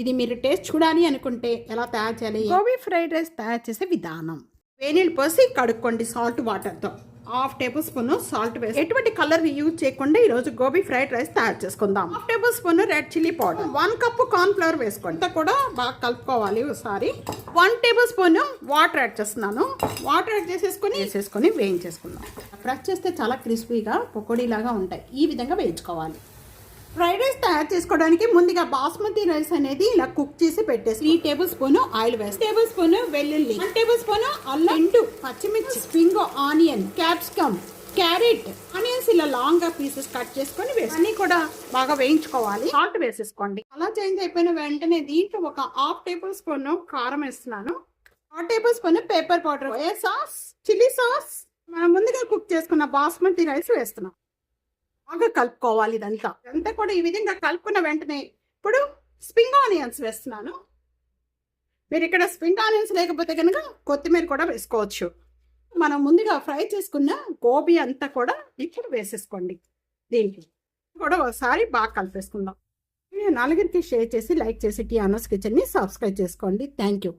ఇది మీరు టేస్ట్ చూడాలి అనుకుంటే ఎలా తయారు చేయాలి? గోబీ ఫ్రైడ్ రైస్ తయారు చేసే విధానం. వేనీళ్ళు పోసి కడుక్కోండి సాల్ట్ వాటర్తో. హాఫ్ టేబుల్ స్పూన్ సాల్ట్ వేసి ఎటువంటి కలర్ యూజ్ చేయకుండా ఈ రోజు గోబీ ఫ్రైడ్ రైస్ తయారు చేసుకుందాం. Half tablespoon red chilli powder. One cup corn flour వేసుకోండి. అంతా కూడా బాగా కలుపుకోవాలి ఒకసారి. One tablespoon water add చేస్తున్నాను. వాటర్ యాడ్ చేసేసుకొని వేసేసుకొని వేయించేసుకుందాం. ప్రెస్ చేస్తే చాలా క్రిస్పీగా పకోడీ లాగా ఉంటాయి. ఈ విధంగా వేయించుకోవాలి. ఫ్రైడ్ రైస్ తయారు చేసుకోవడానికి ముందుగా బాస్మతి రైస్ అనేది ఇలా కుక్ చేసి పెట్టేసి త్రీ టేబుల్ స్పూన్ ఆయిల్ వేసి టేబుల్ స్పూన్ వెల్లుల్లి. వన్ టేబుల్ స్పూన్ అల్లం. ఎండు పచ్చిమిర్చి. Spring onion. Capsicum. Carrot. Onions ఇలా లాంగ్గా పీసెస్ కట్ చేసుకొని వేసి అన్ని కూడా బాగా వేయించుకోవాలి. సాల్ట్ వేసేసుకోండి. అలా చేంజ్ అయిపోయిన వెంటనే దీంట్లో ఒక హాఫ్ టేబుల్ స్పూన్ కారం వేస్తున్నాను. Half tablespoon pepper powder. ఏ సాస్? Chilli sauce? మనం ముందుగా కుక్ చేసుకున్న బాస్మతి రైస్ వేస్తున్నాం. బాగా కలుపుకోవాలి ఇదంతా. అంతా కూడా ఈ విధంగా కలుపుకున్న వెంటనే ఇప్పుడు స్ప్రింగ్ ఆనియన్స్ వేస్తున్నాను. మీరు ఇక్కడ స్ప్రింగ్ ఆనియన్స్ లేకపోతే కనుక కొత్తిమీర కూడా వేసుకోవచ్చు. మనం ముందుగా ఫ్రై చేసుకున్న గోబీ అంతా కూడా ఇక్కడ వేసేసుకోండి. దీనికి కూడా ఒకసారి బాగా కలిపేసుకుందాం. నలుగురికి షేర్ చేసి లైక్ చేసి టీ అనస్ కిచెన్ని సబ్స్క్రైబ్ చేసుకోండి. Thank you.